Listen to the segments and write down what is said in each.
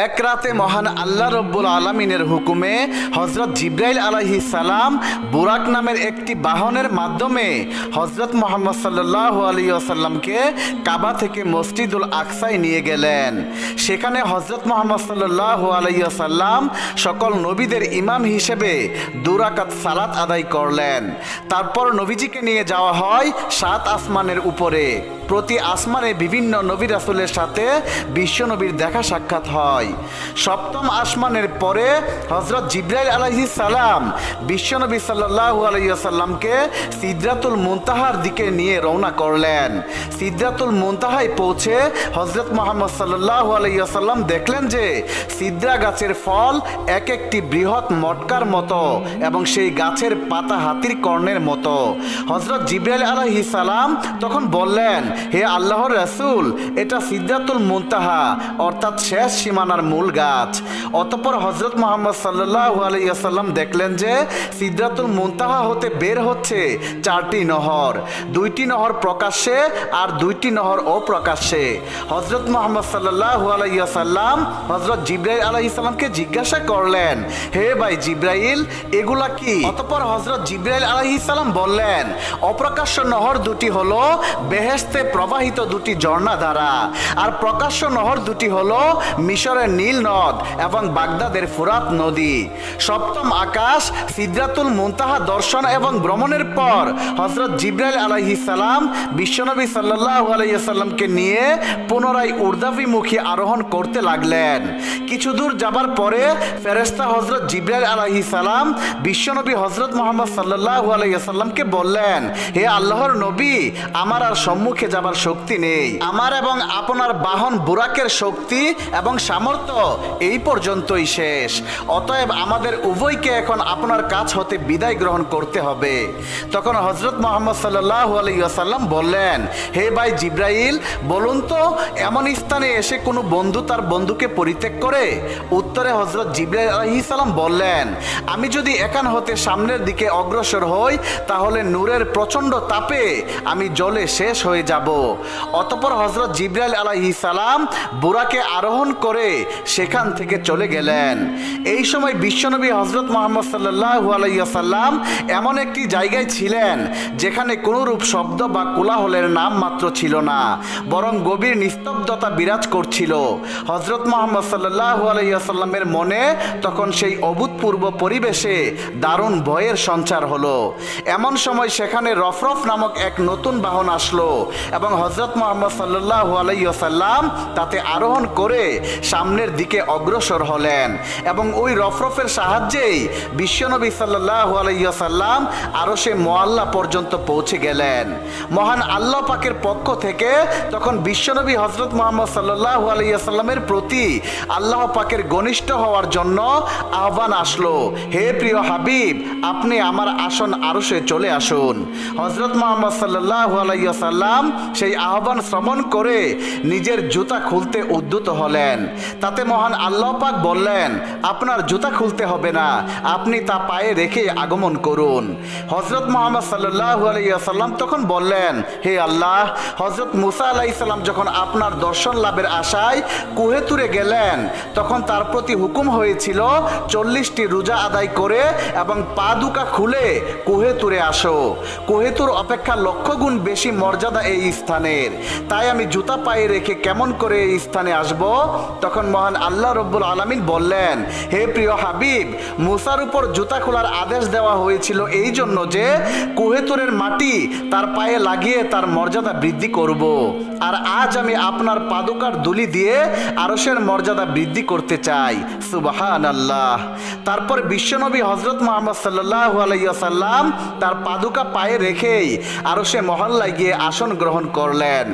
এক রাতে মহান আল্লাহ রব্বুল আলমিনের হুকুমে হজরত জিব্রাইল আলাহি সালাম বুরাক নামের একটি বাহনের মাধ্যমে হজরত মোহাম্মদ সাল্লাহ আলী আসাল্লামকে কাবা থেকে মসজিদুল আকসায় নিয়ে গেলেন। সেখানে হজরত মোহাম্মদ সাল্লাহ আলাইসাল্লাম সকল নবীদের ইমাম হিসেবে দুরাকাত সালাত আদায় করলেন। তারপর নবীজিকে নিয়ে যাওয়া হয় সাত আসমানের উপরে। প্রতি আসমানে বিভিন্ন নবী রাসুলের সাথে বিশ্বনবীর দেখা সাক্ষাৎ হয়। সপ্তম আসমানের পরে হজরত জিব্রাইল আলাইহি সালাম বিশ্বনবী সাল্লাহ আলাইসাল্লামকে সিদ্রাতুল মুনতাহার দিকে নিয়ে রওনা করলেন। সিদ্রাতুল মুনতাহায় পৌঁছে হজরত মোহাম্মদ সাল্লাহ আলাইসাল্লাম দেখলেন যে সিদ্রা গাছের ফল এক একটি বৃহৎ মটকার মতো এবং সেই গাছের পাতা হাতির কর্ণের মতো। হজরত জিব্রাইল আলাইহি সালাম তখন বললেন, হে আল্লাহর রাসূল, এটা সিদ্ধাতুল মুনতাহা, অর্থাৎ শেষ সীমানার মূল গাছ। অতঃপর হজরত মোহাম্মদ সাল্লাহ আলাইসাল্লাম দেখলেন যে সিদ্ধাতুল মুনতাহা হতে বের হচ্ছে চারটি নহর। দুইটি নহর প্রকাশ্যে আর দুইটি নহর অপ্রকাশ্যে। হজরত মোহাম্মদ সাল্লাহ আলাইসাল্লাম হজরত জিব্রাইল আলাইসাল্লামকে জিজ্ঞাসা করলেন, হে ভাই জিব্রাইল, এগুলা কি? অতঃপর হজরত জিব্রাইল আলাইসাল্লাম বললেন, অপ্রকাশ্য নহর দুটি হলো বেহেস্তে প্রবাহিত দুটি ঝর্ণা ধারা আর প্রকাশ্য নহর দুটি হলো মিশরের নীল নদ এবং বাগদাদের ফুরাত নদী। সপ্তম আকাশ, সিদ্রাতুল মুনতাহা দর্শন এবং ভ্রমণের পর হজরত জিব্রাইল আলাইহি সালাম বিশ্বনবী সাল্লাহ আলাইসাল্লামকে নিয়ে পুনরায় উর্দাভিমুখী আরোহণ করতে লাগলেন। কিছু দূর যাবার পরে ফেরেস্তা হজরত জিব্রাইল আলাইহি সালাম বিশ্বনবী হজরত মোহাম্মদ সাল্লাহ আলাইসাল্লামকে বললেন, হে আল্লাহর নবী, আমার আর সম্মুখে যাবার শক্তি নেই। আমার এবং আপনার বাহন বুরাকের শক্তি এবং সামর্থ্য এই পর্যন্তই শেষ। অতএব আমাদের উভয়কে এখন আপনার কাছ হতে বিদায় গ্রহণ করতে হবে। তখন হজরত মোহাম্মদ সাল্লাহ আলাইসাল্লাম বললেন, হে ভাই জিব্রাইল, বলুন তো, এমন স্থানে এসে কোনো বন্ধু তার বন্ধুকে পরিত্যাগ করে? উত্তরে হজরত জিব্রাইল আলহিসাল্লাম বললেন, আমি যদি একান হতে সামনের দিকে অগ্রসর হই, তাহলে নূরের প্রচণ্ড তাপে আমি জলে শেষ হয়ে যাব। অতপর হজরত জিব্রাইল আলাহি সালাম বুরাকে আরোহণ করে সেখান থেকে চলে গেলেন। এই সময় বিশ্বনবী হজরত মোহাম্মদ সাল্লাহ আলাইসাল্লাম এমন একটি জায়গায় ছিলেন, যেখানে কোনোরূপ শব্দ বা কোলাহলের নাম মাত্র ছিল না, বরং গভীর নিস্তব্ধতা বিরাজ করছিল। হজরত মোহাম্মদ সাল্লাহ আলাইসাল্লামের মনে তখন সেই অভূতপূর্ব পরিবেশে দারুণ ভয়ের সঞ্চার হলো। এমন সময় সেখানে রফরফ নামক এক নতুন বাহন আসলো এবং হজরত মোহাম্মদ সাল্লাহ আলাইসাল্লাম তাতে আরোহণ করে সামনের দিকে অগ্রসর হলেন এবং ওই রফরফের সাহায্যেই বিশ্বনবী সাল্লাহ আলাইসাল্লাম আরও সে মোয়াল্লা পর্যন্ত পৌঁছে গেলেন। মহান আল্লাহ পাকের পক্ষ থেকে তখন বিশ্বনবী হজরত মোহাম্মদ সাল্লাহ আলাইসাল্লামের প্রতি আল্লাহ পাকের ঘনিষ্ঠ হওয়ার জন্য আহ্বান আসলো, হে প্রিয় হাবিব, আপনি আমার আসন আরশে চলে আসুন। হজরত মোহাম্মদ সাল্লাহ আলাইসাল্লাম সেই আহ্বান শ্রবণ করে নিজের জুতা খুলতে উদ্যুত হলেন। তাতে মহান আল্লাহ পাক বললেন, আপনার জুতা খুলতে হবে না, আপনি তা পায়ে রেখে আগমন করুন। হজরত মোহাম্মদ সাল্লাহ আলাইসাল্লাম তখন বললেন, হে আল্লাহ হজরত মুসা আলাইসাল্লাম যখন আপনার দর্শন লাভের আশায় কুহে তুরে গেলেন, তখন তার প্রতি হুকুম হয়েছিল চল্লিশটি রোজা আদায় করে এবং পা দুকা খুলে কুহে তুরে আসো। কুহেতুর অপেক্ষা লক্ষ গুণ বেশি মর্যাদা এই স্থানের। তাই আমি জুতা পায়ে রেখে কেমন করে এই স্থানে আসব? তখন মহান আল্লাহ রব্বুল আলমিন বললেন, হে প্রিয় হাবিব, মুসার উপর জুতা খোলার আদেশ দেওয়া হয়েছিল এই জন্য যে, কুহেতুরের মাটি তার পায়ে লাগিয়ে তার মর্যাদা বৃদ্ধি করব। আর আজ আমি আপনার পাদুকার দুলি দিয়ে আরসের মর্যাদা বৃদ্ধি করতে চাই। সুবাহান আল্লাহ তারপর বিশ্বনবী হজরত মোহাম্মদ সাল্লাহ আলাইসাল্লাম তার পাদুকা পায়ে রেখেই আরও সে মহল্লায় গিয়ে আসন গ্রহণ করলেন।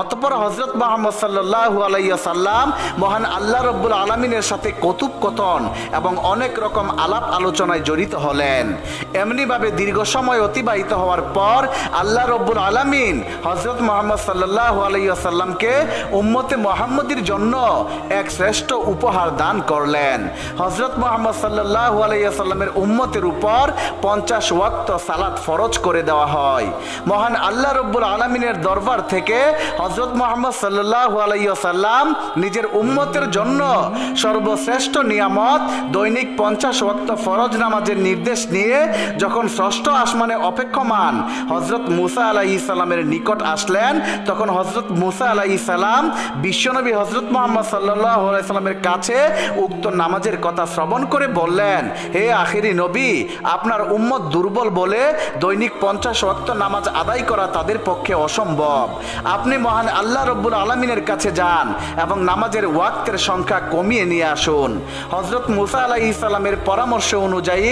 অতপর হজরত মোহাম্মদ সাল্লাহ আলাইসাল্লাম মহান আল্লাহ রব্বুল আলমিনের সাথে কতুপকথন এবং অনেক রকম আলাপ আলোচনায় জড়িত হলেন। এমনিভাবে দীর্ঘ সময় অতিবাহিত হওয়ার পর আল্লাহ রব্বুল আলমিন হজরত মোহাম্মদ সাল্লাহ আলাইসাল্লামকে উম্মতে মোহাম্মদীর জন্য এক শ্রেষ্ঠ উপহার দান করলেন। হজরত মোহাম্মদ সাল্লাহ আলাইসাল্লামের উম্মতের উপর পঞ্চাশ ওয়াক্ত সালাত ফরজ করে দেওয়া হয়। মহান আল্লাহ রব্বুল আলমিনের দরবার থেকে হজরত মোহাম্মদ সাল্লাহ আলাইসাল্লাম নিজের উম্মতের উম্মতের জন্য সর্বশ্রেষ্ঠ নিয়ামত, দৈনিক পঞ্চাশ ওয়াক্ত ফরজ নামাজের নির্দেশ নিয়ে যখন ষষ্ঠ আসমানে অপেক্ষমান হজরত মুসা আলাহি সাল্লামের নিকট আসলেন, তখন হজরত মুসা আলাহি সাল্লাম বিশ্বনবী হজরত মোহাম্মদ সাল্লাহ সাল্লামের কাছে উক্ত নামাজের কথা শ্রবণ করে বললেন, হে আখিরি নবী, আপনার উম্মত দুর্বল বলে দৈনিক পঞ্চাশ ওয়াক্ত নামাজ আদায় করা তাদের পক্ষে অসম্ভব। আপনি মহান আল্লাহ রব্বুল আলমিনের কাছে যান এবং নামাজের ওয়াক্তের সংখ্যা কমিয়ে নিয়ে আসুন। হজরত মুসা আলাহি ইসলামের পরামর্শ অনুযায়ী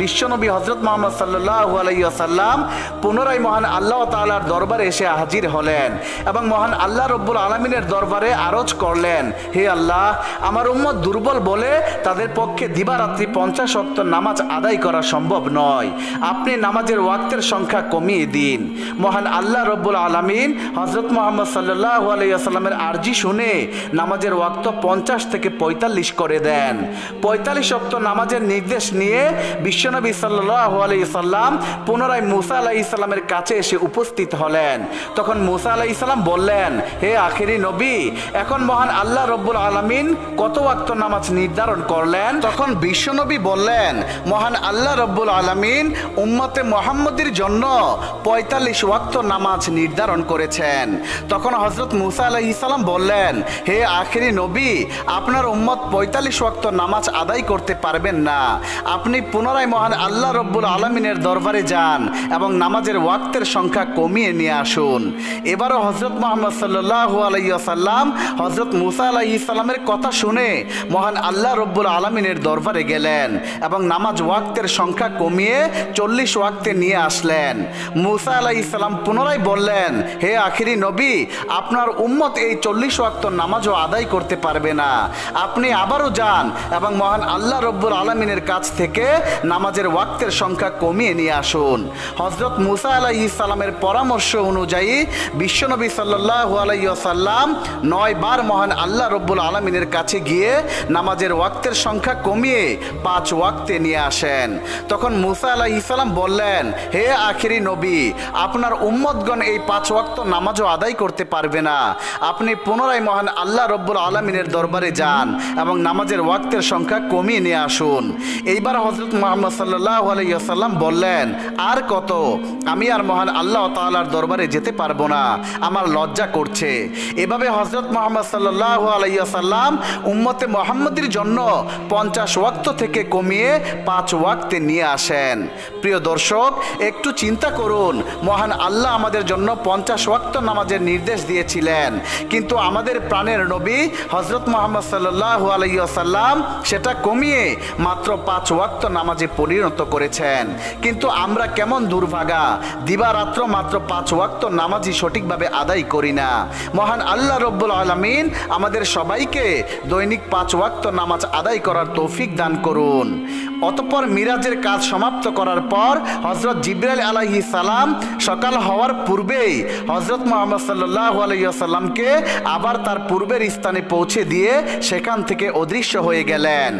বিশ্বনবী হজরত মোহাম্মদ সাল্লাহ আলাইসাল্লাম পুনরায় মহান আল্লাহ তালার দরবারে এসে হাজির হলেন এবং মহান আল্লাহ রব্বুল আলমিনের দরবারে আরজ করলেন, হে আল্লাহ, আমার উম্মত দুর্বল বলে তাদের পক্ষে দিবারাত্রি পঞ্চাশ অক্ত নামাজ আদায় করা সম্ভব নয়। আপনি নামাজের ওয়াক্তের সংখ্যা কমিয়ে দিন। মহান আল্লাহ রব্বুল আলমিন হজরত মোহাম্মদ সাল্লাহ আলাইসাল্লামের আর্জি শুনে নামাজের ওয়াক্ত পঞ্চাশ থেকে পঁয়তাল্লিশ করে দেন। পঁয়তাল্লিশ অক্ত নামাজের নির্দেশ নিয়ে বিশ্বনবী সাল্লাহ আলাইসাল্লাম পুনরায় মুসা আলাহি ইসলামের কাছে এসে উপস্থিত হলেন। তখন মুসা আলাহি ইসলাম বললেন, হে আখেরি নবী, এখন মহান আল্লাহ রব্বুল আলমিন কত ওয়াক্ত নামাজ নির্ধারণ করলেন? তখন বিশ্বনবী বললেন, মহান আল্লাহ রব্বুল আলমিন উম্মতে মোহাম্মদের জন্য পঁয়তাল্লিশ ওয়াক্ত নামাজ নির্ধারণ করেছেন। তখন হজরত মুসা আলাহ ইসলাম বললেন, হে আখেরি নবী আপনার উম্মত পঁয়তাল্লিশ ওয়াক্ত নামাজ আদায় করতে পারবেন না। আপনি পুনরায় মহান আল্লাহ রব্বুল আলমিনের দরবারে যান এবং নামাজের ওয়াক্তের সংখ্যা কমিয়ে নিয়ে আসুন। এবারও হজরত মোহাম্মদ সাল্লাহ আলাইসাল্লাম হজরত মুসা আলাহ ইসলামের কথা শুনে মহান আল্লাহ রব্বুল আলমিনের দরবারে গেলেন এবং নামাজ ওয়াক্তের সংখ্যা কমিয়ে চল্লিশ ওয়াক্তে নিয়ে আসলেন। মুসা আলাহ ইসলাম পুনরায় বললেন, হে আখিরি নবী, আপনার উম্মত এই চল্লিশ ওয়াক্ত নামাজও আদায় করতে পারবে না। আপনি আবারও যান এবং মহান আল্লাহ রব্বুল আলমিনের কাছ থেকে নামাজের ওয়াক্তের সংখ্যা কমিয়ে নিয়ে আসুন। হজরত মুসা আলাহ ইসলামের পরামর্শ অনুযায়ী বিশ্বনবী সাল্লাহ আলাইসাল্লাম নয় বার মহান আল্লাহ রব্বুল আলমিনের কাছে গিয়ে নামাজের ওয়াক্তের সংখ্যা কমিয়ে পাঁচ ওয়াক্তে নিয়ে আসেন। তখন মুসা আলাহ ইসলাম বললেন, হে আখিরি নবী, আপনার উম্মতগণ এই পাঁচ ওয়াক্ত নামাজও আদায় করতে পারবে না। আপনি পুনরায় মহান আল্লাহ রব্বুল আলমিনের দরবারে যান এবং নামাজের ওয়াক্তের সংখ্যা কমিয়ে নিয়ে আসুন। এইবার হজরত মোহাম্মদ সাল্লাহ আলাইসাল্লাম বললেন, আর কত? আমি আর মহান আল্লাহ তাআলার দরবারে যেতে পারব না। আমার লজ্জা করছে। এভাবে হজরত মোহাম্মদ সাল্লাহ আলাইসাল্লাম উম্মতে মোহাম্মদের জন্য পঞ্চাশ ওয়াক্ত থেকে কমিয়ে পাঁচ ওয়াক্তে নিয়ে আসেন। প্রিয় দর্শক, একটু চিন্তা করুন, মহান আল্লাহ আমাদের জন্য পঞ্চাশ ওয়াক্ত নামাজের নির্দেশ দিয়েছিলেন। কিন্তু আমাদের প্রাণের নবী হজরত মোহাম্মদ সাল্লাহ আলাইসাল্লাম সেটা কমিয়ে মাত্র পাঁচ ওয়াক্ত নামাজে পরিণত করেছেন। কিন্তু আমরা কেমন দুর্ভাগা? দিবারাত্র মাত্র পাঁচ ওয়াক্ত নামাজই সঠিকভাবে আদায় করি না। মহান আল্লাহ রব্বুল আলমিন আমাদের সবাইকে দৈনিক পাঁচ ওয়াক্ত নামাজ আদায় করার তৌফিক দান করুন। অতঃপর মিরাজের কাজ সমাপ্ত করার পর হজরত জিব্রাইল আলাইহি সালাম সকাল হওয়ার পূর্বেই হজরত মোহাম্মদ সাল্লাহ আলাইসাল্লামকে আবার তার পূর্বের স্থানে পৌঁছে দিয়ে সেখান থেকে অদৃশ্য হয়ে গেলেন।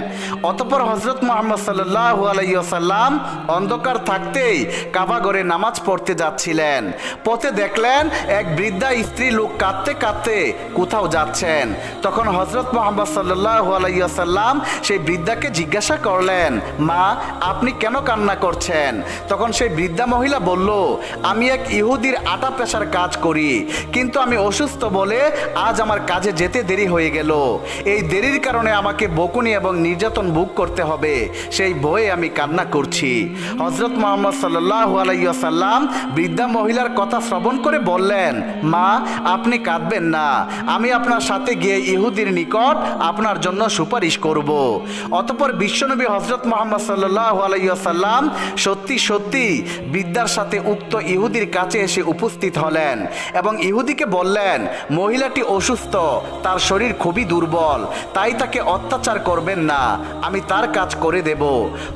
অতঃপর হজরত মোহাম্মদ সাল্লাহ আলাইসাল্লাম অন্ধকার থাকতেই কাবাগরে নামাজ পড়তে যাচ্ছিলেন। পথে দেখলেন এক বৃদ্ধা স্ত্রী লোক কাঁদতে কাঁদতে কোথাও যাচ্ছেন। তখন হজরত মোহাম্মদ সাল্লাহ আলাইসাল্লাম সেই বৃদ্ধাকে জিজ্ঞাসা করলেন, মা, আপনি কেন কান্না করছেন? তখন সেই বৃদ্ধা মহিলা বলল, আমি এক ইহুদির আটা পেশার কাজ করি, কিন্তু আমি অসুস্থ বলে আজ আমার কাজে যেতে দেরি হয়ে গেল। এই দেরির কারণে আমাকে বকুনি এবং নির্যাতন বুক করতে হবে। সেই ভয়ে আমি কান্না করছি। হজরত মোহাম্মদ সাল্লাহ আলাইসাল্লাম বৃদ্ধা মহিলার কথা শ্রবণ করে বললেন, মা, আপনি কাঁদবেন না। আমি আপনার সাথে গিয়ে ইহুদির নিকট আপনার জন্য সুপারিশ করব। অতপর বিশ্বনবী হজরত মোহাম্মদ সাল্লাহ আলাইসাল্লাম সত্যি সত্যি বিদ্যার সাথে উক্ত ইহুদির কাছে এসে উপস্থিত হলেন এবং ইহুদিকে বললেন, মহিলাটি অসুস্থ, তার শরীর খুবই দুর্বল, তাই তাকে অত্যাচার করবেন না। আমি তার কাজ করে দেব।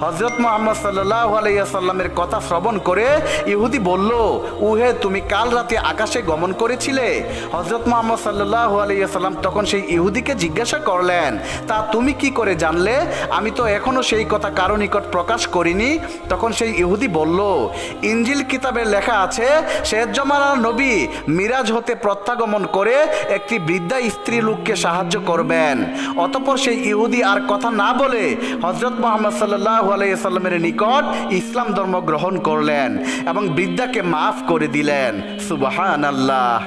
হজরত মোহাম্মদ সাল্লাহ আলাইসাল্লামের কথা শ্রবণ করে ইহুদি বলল, উহে, তুমি কাল রাতে আকাশে গমন করেছিলে? হজরত মোহাম্মদ সাল্লাহ আলাইসাল্লাম তখন সেই ইহুদিকে জিজ্ঞাসা করলেন, তা তুমি কি করে জানলে? আমি তো এখনও সেই কথা কারও নিকট প্রকাশ করিনি। তখন সেই ইহুদি বলল ইঞ্জিল কিতাবে লেখা আছে, শেষ জমানার নবী মিরাজ হতে প্রত্যাগমন করে একটি বৃদ্ধা স্ত্রী লোককে সাহায্য সাহায্য করবেন। অতপর সেই ইহুদি আর কথা না বলে হজরত মোহাম্মদ সাল্লাহ আলাইসাল্লামের নিকট ইসলাম ধর্ম গ্রহণ করলেন এবং বৃদ্ধাকে মাফ করে দিলেন। সুবাহান আল্লাহ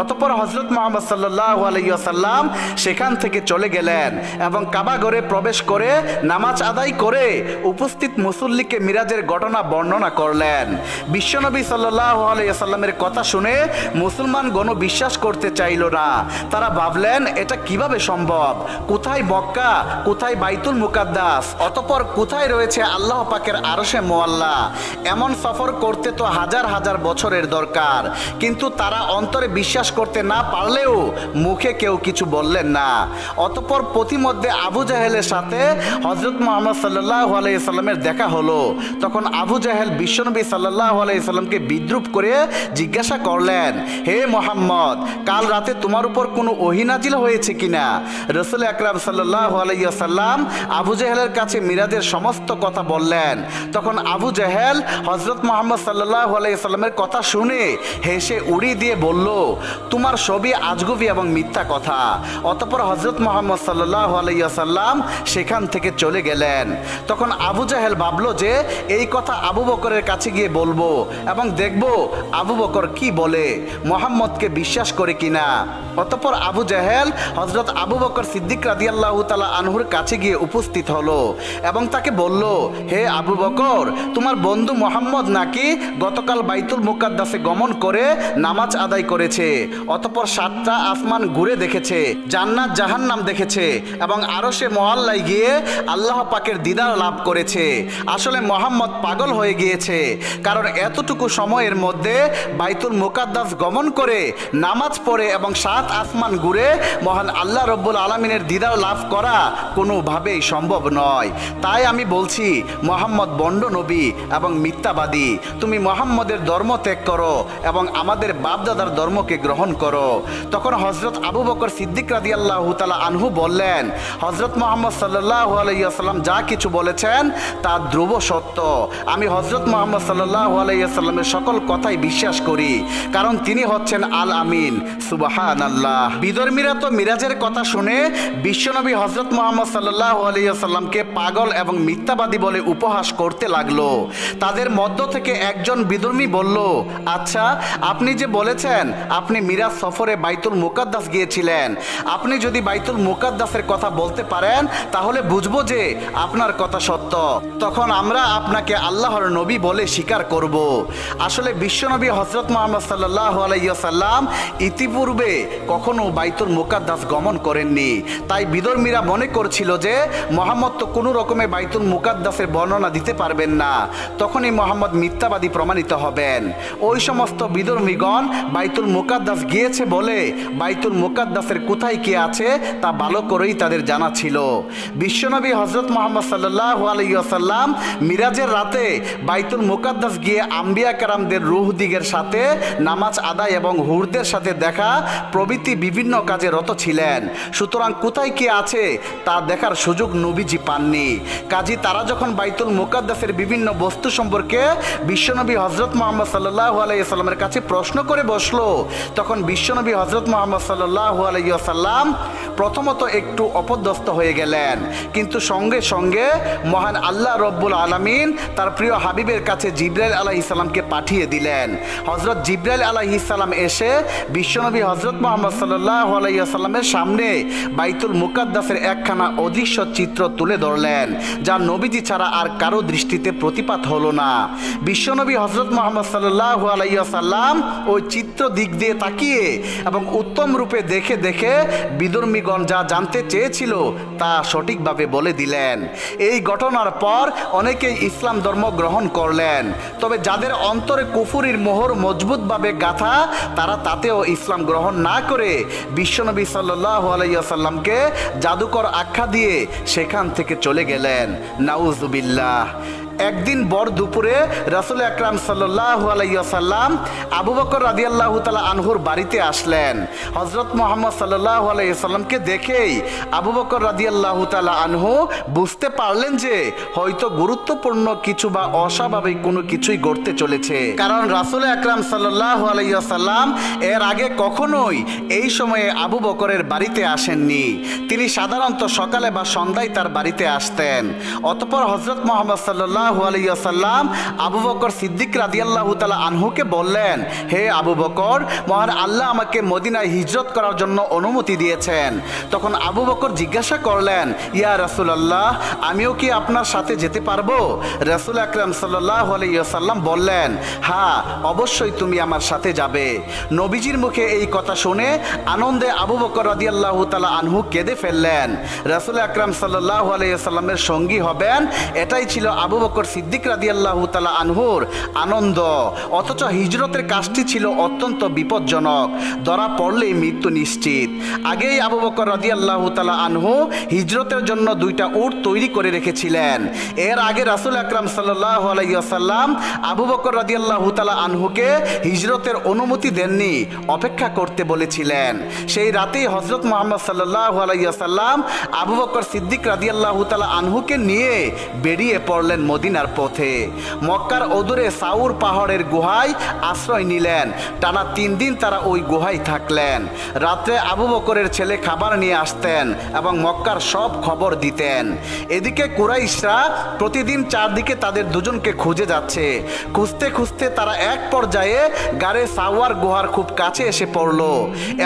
অতপর হজরত মোহাম্মদ সাল্লাহ আলাইসাল্লাম সেখান থেকে চলে গেলেন এবং কাবাগরে প্রবেশ করে নামাজ আদায় করে উপস্থিত মুসল্লিকে মিরাজের ঘটনা বর্ণনা করলেন। বিশ্বনবী সাল্লাহ আলাইসাল্লামের কথা শুনে মুসলমান গণ বিশ্বাস করতে চাইল না। তারা ভাবলেন, এটা কীভাবে সম্ভব? কোথায় মক্কা? কোথায় বাইতুল মুকাদ্দাস? অতপর কোথায় রয়েছে আল্লাহ পাকের আরশে মোয়াল্লা? এমন সফর করতে তো হাজার হাজার বছরের দরকার। কিন্তু তারা অন্তরে বিশ্বাস করতে না পারলেও মুখে কেউ কিছু বললেন না। অতপর প্রতিমধ্যে আবু জাহেলের সাথে হজরত মোহাম্মদ সাল্লাহ আলাইসাল্লামের দেখা হলো। তখন আবু জাহেল বিশ্বনবী সাল্লাহ আলাইসাল্লামকে বিদ্রুপ করে জিজ্ঞাসা করলেন, হে মোহাম্মদ, কাল রাতে তোমার উপর কোনো ওহিনাজিল হয়েছে কিনা? রসুল আকরাম সাল্লাহ আলাইসাল্লাম আবু জাহেলের কাছে মিরাজের সমস্ত কথা বললেন। তখন আবু জাহেল হজরত মোহাম্মদ সাল্লাহ আলাইসাল্লামের কথা শুনে হেসে উড়ি দিয়ে বলল তোমার সবই আজগুবি এবং মিথ্যা কথা। অতপর হজরত মোহাম্মদ সাল্লাহ আলাইসাল্লাম সেখান থেকে চলে গেলেন। তখন আবু জাহেল ভাবলো যে, এই কথা আবু বকরের কাছে গিয়ে বলব এবং দেখব আবু বকর কি বলে, মোহাম্মদকে বিশ্বাস করে কিনা। অতপর আবু জাহেল হজরত আবু বকর সিদ্দিক রাদিয়াল্লাহু তালা আনহুর কাছে গিয়ে উপস্থিত হলো এবং তাকে বলল, হে আবু বকর, তোমার বন্ধু মোহাম্মদ নাকি গতকাল বাইতুল মুকাদ্দাসে গমন করে নামাজ আদায় করেছে? অতপর সাতটা আসমান ঘুরে দেখেছে, জান্নাত জাহান্নাম দেখেছে, এবং আরও সে মহল্লায় গিয়ে আল্লাহ পাকের দিদার লাভ করেছে। আসলে মোহাম্মদ পাগল হয়ে গিয়েছে, কারণ এতটুকু সময়ের মধ্যে বাইতুল মুকাদ্দাস গমন করে, নামাজ পড়ে এবং সাত আসমান ঘুরে মহান আল্লাহ রব্বুল আলমিনের দিদার লাভ করা কোনোভাবেই সম্ভব নয়। তাই আমি বলছি, মোহাম্মদ বন্ড নবী এবং মিথ্যাবাদী। তুমি মোহাম্মদের ধর্ম ত্যাগ করো এবং আমাদের বাপদাদার ধর্মকে গ্রহণ করো। তখন হজরত আবু বকর সিদ্দিক রাদি আল্লাহ তালা আনহু বললেন হজরত মোহাম্মদ সাল্লাহ আলাইসাল্লাম যা কিছু বলেছেন তা ধ্রুব সত্য। আমি হজরত মোহাম্মদ সাল্লাহ আলাইসাল্লামের সকল কথাই বিশ্বাস করি, কারণ তিনি হচ্ছেন আল আমিন সুবাহান আল্লাহ বিদর্মীরা তো মিরাজের কথা শুনে বিশ্বনবী হজরত মোহাম্মদ সাল্লাহ আলাইসাল্লামকে পাগল এবং মিথ্যাবাদী বলে উপহাস করতে লাগল। তাদের মধ্য থেকে একজন বিদর্মী বলল আচ্ছা আপনি যে বলেছেন, আপনি মিরাজ সফরে বাইতুল মুকাদ্দাস গিয়েছিলেন। আপনি যদি বাইতুল মোকাদ্দাসের কথা বলতে পারেন, তাহলে বুঝব যে আপনার কথা সত্য। তখন আমরা আপনাকে আল্লাহর নবী বলে স্বীকার করব। আসলে বিশ্বনবী হজরত মোহাম্মদ সাল্লাহ আলাইসাল্লাম ইতিপূর্বে কখনো বাইতুল মোকাদ্দাস গমন করেননি। তাই বিদর্মীরা মনে করছিল যে মোহাম্মদ তো কোনো রকমে বাইতুল মুকাদ্দাসের বর্ণনা দিতে পারবেন না। তখনই মোহাম্মদ মিথ্যাবাদী প্রমাণিত হবেন। ওই সমস্ত বিদর্মীগণ বাইতুল মুকাদ্দাস গিয়েছে বলে বাইতুল মুকাদ্দাসের কোথায় কে আছে তা ভালো করেই তাদের জানা ছিল। বিশ্বনবী হজরত মোহাম্মদ সাল্লাহ আলাইসাল্লাম মিরাজের রাতে বাইতুল মুকাদ্দাস গিয়ে আম্বিয়া কারামদের রুহ দিগের সাথে নামাজ আদায় এবং হুরদের সাথে দেখা প্রভৃতি বিভিন্ন কাজে রত ছিলেন। সুতরাং কোথায় কে আছে তা দেখার সুযোগ নবীজি পাননি। কাজী তারা যখন বাইতুল মুকাদ্দাসের বিভিন্ন বস্তু সম্পর্কে বিশ্বনবী হজরত মোহাম্মদ সাল্লাহ আলাইসাল্লামের কাছে প্রশ্ন করে বসল তখন বিশ্বনবী হজরত মোহাম্মদ সাল্লাহ আলাইসাল্লাম প্রথমত একটু অপদস্থ হয়ে গেলেন। কিন্তু সঙ্গে সঙ্গে মহান আল্লাহ রব্বুল আলমিন তার প্রিয় হাবিবের কাছে জিব্রাইল আলাহ ইসলামকে পাঠিয়ে দিলেন। হজরত জিব্রাইল আলাহ ইসলাম এসে বিশ্বনবী হজরত মোহাম্মদ সাল্লাহ আলাইসাল্লামের সামনে বাইতুল মুকাদ্দাসের একখানা অদৃশ্য চিত্র তুলে ধরলেন, যা নবীজি ছাড়া আর কারও দৃষ্টিতে প্রতিপাত হলো না। বিশ্বনবী হজরত মোহাম্মদ সাল্লাহ আলাইসাল্লাম ওই চিত্র দিক দিয়ে তাকিয়ে এবং উত্তম রূপে দেখে দেখে বিদর্মীগণ যা জানতে চেয়েছিল তা সঠিকভাবে বলে দিলেন। এই ঘটনার পর অনেকেই ইসলাম ধর্ম গ্রহণ করলেন। তবে যাদের অন্তরে কুফুরির মোহর মজবুতভাবে গাথা, তারা তাতেও ইসলাম গ্রহণ না করে বিশ্বনবী সাল্লাহ আলাইসাল্লামকে জাদুকর আখ্যা দিয়ে সেখান থেকে চলে গেলেন। নাউজুবিল্লাহ একদিন বর দুপুরে রাসুল আকরাম সাল্লাহ আবু বকর রাদিয়াল্লাহ তালা আনহুর বাড়িতে আসলেন। হজরত মোহাম্মদ সাল্লাহ আলাইসাল্লামকে দেখেই আবু বকর রাদিয়াল্লাহ তালা আনহু বুঝতে পারলেন যে হয়তো গুরুত্বপূর্ণ কিছু বা অস্বাভাবিক কোনো কিছুই ঘটতে চলেছে। কারণ রাসুল আকরাম সাল্লাহ আলাইসাল্লাম এর আগে কখনোই এই সময়ে আবু বকরের বাড়িতে আসেননি। তিনি সাধারণত সকালে বা সন্ধ্যায় তার বাড়িতে আসতেন। অতপর হজরত মোহাম্মদ সাল্লাহ আলাইসাল্লাম আবু বকর সিদ্দিক রাদিয়াল্লাহ তালা আনহুকে বললেন, হে আবু বকর, মহান আল্লাহ আমাকে মদিনায় হিজরত করার জন্য অনুমতি দিয়েছেন। তখন আবু বকর জিজ্ঞাসা করলেন, ইয়া রাসুল আল্লাহ আমিও কি আপনার সাথে যেতে পারব? রাসুল আকরাম সাল্লাহ আলাইসাল্লাম বললেন হ্যাঁ অবশ্যই তুমি আমার সাথে যাবে। নবীজির মুখে এই কথা শুনে আনন্দে আবু বকর রাদিয়াল্লাহু তালা আনহু কেঁদে ফেললেন। রাসুল আকরাম সাল্লাহ আলাইসাল্লামের সঙ্গী হবেন, এটাই ছিল আবু বকর সিদ্দিক রাদিয়াল্লাহু তালা আনহুর আনন্দ। অথচ হিজরতের কাজটি ছিল অত্যন্ত বিপজ্জনক। ধরা পড়লেই মৃত্যু নিশ্চিত। আগেই আবু বকর রাদিয়াল্লাহু তালা আনহু হিজরতের জন্য দুইটা উট তৈরি করে রেখেছিলেন। এর আগে রাসুল আকরাম সাল্লাহ আলাইসাল্লাম আবু বকর রাদিয়াল্লাহু তালা আনহুকে হিজরতের অনুমতি দেননি, অপেক্ষা করতে বলেছিলেন। সেই রাতেই হজরত মোহাম্মদ সাল্লাহ আলাইসাল্লাম আবু বকর সিদ্দিক রাদিয়াল্লাহু তালা আনহুকে নিয়ে বেরিয়ে পড়লেন মদিনার পথে। মক্কার অদূরে সাউর পাহাড়ের গুহায় আশ্রয় নিলেন। টানা তিন দিন তারা ওই গুহায় থাকলেন। রাত্রে আবু বকরের ছেলে খাবার নিয়ে আসতেন এবং মক্কার সব খবর দিতেন। এদিকে কুরাইশরা প্রতিদিন চারদিকে তাদের দুজনকে খুঁজে যাচ্ছে। খুঁজতে খুঁজতে তারা এক পর্যায়ে গাড়ে সাওয়ার গুহার খুব কাছে এসে পড়ল।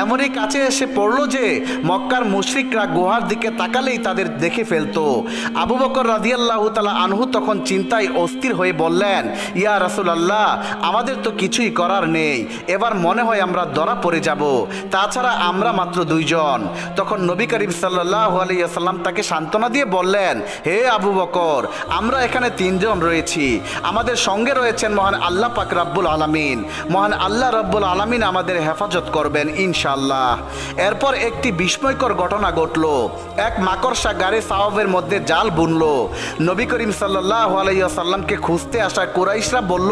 এমনই কাছে এসে পড়ল যে মক্কার মুশরিকরা গুহার দিকে তাকালেই তাদের দেখে ফেলতো। আবু বকর রাদিয়াল্লাহু তালা আনহু তখন চিন্তায় অস্থির হয়ে বললেন, ইয়া রাসূলুল্লাহ, আমাদের তো কিছুই করার নেই। এবার মনে হয় আমরা ধরা পড়ে যাব। তাছাড়া আমরা মাত্র দুইজন। তখন নবী করিম সাল্লাহ আলাইসাল্লাম তাকে সান্ত্বনা দিয়ে বললেন, হে আবু বকর, আমরা এখানে তিনজন রয়েছি। আমাদের সঙ্গে রয়েছেন মহান আল্লাহ পাক রাব্বুল আলামিন। মহান আল্লাহ রাব্বুল আলামিন আমাদের হেফাজত করবেন ইনশাল্লাহ এরপর একটি বিস্ময়কর ঘটনা ঘটল। এক মাকড়সা গাড়ি সাহাবের মধ্যে জাল বুনল। নবী করিম সাল্লাহ আলাইসাল্লামকে খুঁজতে আসা কুরাইশরা বলল,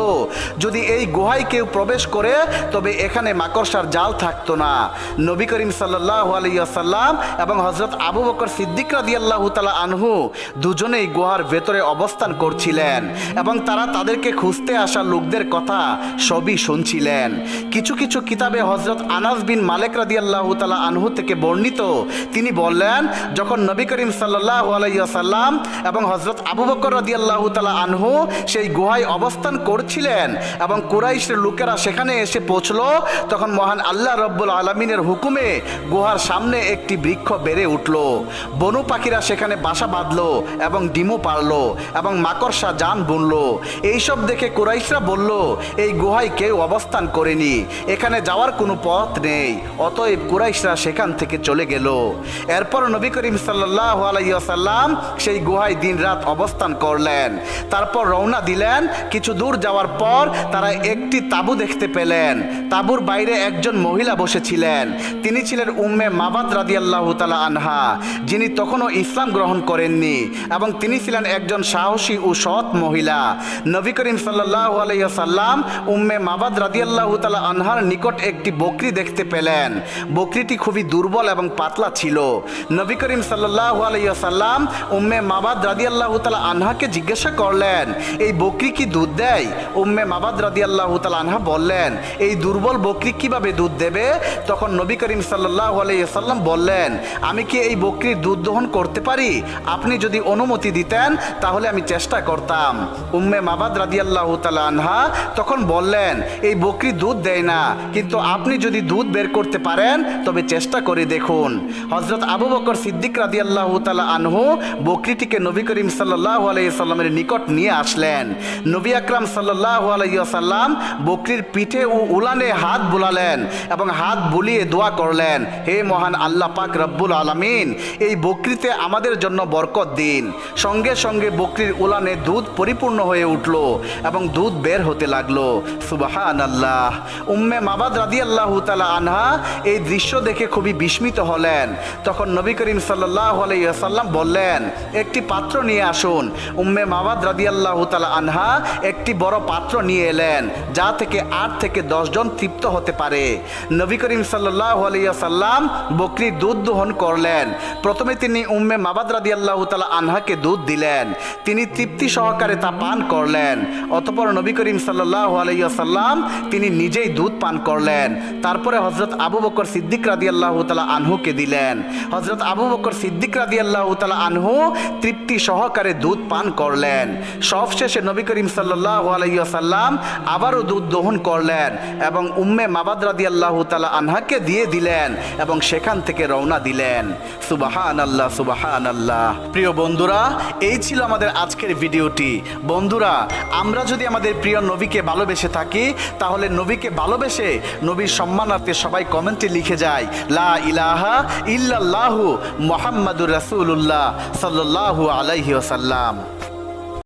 যদি এই গুহায় কেউ প্রবেশ করে, তবে এখানে মাকড়সার জাল থাকতো না। নবী করিম সাল্লাহ আলাইসাল্লাম এবং হজরত আবু বকর সিদ্দিক রাদিয়াল্লাহ তালা আনহু দুজনেই গুহার ভেতরে অবস্থান করছিলেন এবং তারা তাদেরকে খুঁজতে আসা লোকদের কথা সবই শুনছিলেন। কিছু কিছু কিতাবে হজরত আনাস বিন মালিক রাদিয়াল্লাহ তালা আনহু থেকে বর্ণিত, তিনি বললেন, যখন নবী করিম সাল্লাহ আলাইসাল্লাম এবং হজরত আবু বকর রাদিয়াল্লাহ তালা আনহু সেই গুহায় অবস্থান করছিলেন এবং কুরাইশের লোকেরা সেখানে এসে পৌঁছল। তখন মহান আল্লাহ রব্বুল আলমিনের হুকুমে গুহার সামনে একটি বৃক্ষ বেড়ে উঠল। বনু পাখিরা সেখানে বাসা বাঁধলো এবং ডিমও পারল এবং মাকড়সা যান বুনল। এইসব দেখে কুরাইশরা বলল, এই গুহায় কেউ অবস্থান করেনি। এখানে যাওয়ার কোনো পথ নেই। অতএব কুরাইশরা সেখান থেকে চলে গেল। এরপর নবী করিম সাল্লাহ আলাইসাল্লাম সেই গুহায় দিন রাত অবস্থান করলেন। তারপর রওনা দিলেন। কিছু দূর যাওয়ার পর তারা একটি তাবু দেখতে পেলেন। তাবুর বাইরে একজন মহিলা বসেছিলেন। তিনি ছিলেন উম্মে মাবাদ রাদিয়াল্লাহ তালা আনহা, যিনি তখনও ইসলাম গ্রহণ করেননি এবং তিনি ছিলেন একজন সাহসী ও সৎ মহিলা। নবী করিম সাল্লাহ আলাইসাল্লাম উম্মে মাবাদ রাদিয়াল্লাহ তালা আনহার নিকট একটি বকরি দেখতে পেলেন। বকরিটি খুবই দুর্বল এবং পাতলা ছিল। নবী করিম সাল্লাহ আলাইসাল্লাম উম্মে মাবাদ রাদিয়াল্লাহ তালা আনহাকে জিজ্ঞাসা করলেন। এই বকরি কি দুধ দেয়? উম্মে মাবাদ রাদিয়াল্লাহ তালা আনহা বললেন, এই দুর্বল বকরি কীভাবে দুধ দেবে? তখন নবী করিম সাল্লাহ আলাইসাল্লাম বললেন, আমি কি এই বকরির দুধ দহন করতে পারি? আপনি যদি অনুমতি দিতেন, তাহলে আমি চেষ্টা করতাম। উম্মে মাবাদ রাদিয়াল্লাহ তালা আনহা তখন বললেন, এই বকরি দুধ দেয় না, কিন্তু আপনি যদি দুধ বের করতে পারেন, তবে চেষ্টা করে দেখুন। হজরত আবু বকর সিদ্দিক রাদিয়াল্লাহ তালা আনহু বকরিটিকে নবী করিম সাল্লাহ আলাইসাল্লামের নিকট নিয়ে আসলেন। নবী আকরাম সাল্লাহ বকরির পিঠে ও উলানে হাত বুলালেন এবং হাত বুলিয়ে দোয়া করলেন, হে মহান আল্লাহ পাক রব্বুল আলমিন, এই বকরিতে আমাদের জন্য বরকত দিন। সঙ্গে সঙ্গে বকরির উলানে দুধ পরিপূর্ণ হয়ে উঠল এবং দুধ বের হতে লাগল। সুবাহান আল্লাহ উম্মে মাবাদ রাদি আল্লাহ তালা আনহা এই দৃশ্য দেখে খুবই বিস্মিত হলেন। তখন নবী করিম সাল্লাহ আলাইসাল্লাম বললেন, একটি পাত্র নিয়ে আসুন। উম্মে মাবাদ মাবাদ রাদিয়াল্লাহু তালা আনহা একটি বড় পাত্র নিয়ে এলেন, যা থেকে আট থেকে দশজন তৃপ্ত হতে পারে। নবী করিম সাল্লাহ বকরির দুধ দোহন করলেন। প্রথমে তিনি উম্মে মাবাদ রাদিয়াল্লাহু তালা আনহাকে দুধ দিলেন। তিনি তৃপ্তি সহকারে তা পান করলেন। অতপর নবী করিম সাল্লাহ আলাইসাল্লাম তিনি নিজেই দুধ পান করলেন। তারপরে হজরত আবু বকর সিদ্দিক রাদি আল্লাহ তালা আনহুকে দিলেন। হজরত আবু বকর সিদ্দিক রাদি আল্লাহ তালা আনহু তৃপ্তি সহকারে দুধ পান করলেন। সবশেষে নবী করিম সাল্লাহ আবারও দুধ দহন করলেন এবং উম্মে মাবাদ রাদি আল্লাহ তালা আনহাকে দিয়ে দিলেন এবং সেখান থেকে রওনা দিলেন। সুবাহান আল্লাহ সুবাহান আল্লাহ প্রিয় বন্ধুরা, এই ছিল আমাদের আজকের ভিডিওটি। বন্ধুরা, আমরা যদি আমাদের প্রিয় নবীকে ভালোবেসে থাকি, তাহলে নবীকে ভালোবেসে নবীর সম্মানার্থে সবাই কমেন্টে লিখে যায়, লা ইলাহা ইল্লাল্লাহু মোহাম্মদুর রাসূলুল্লাহ সাল্লাল্লাহু আলাইহি ওয়াসাল্লাম।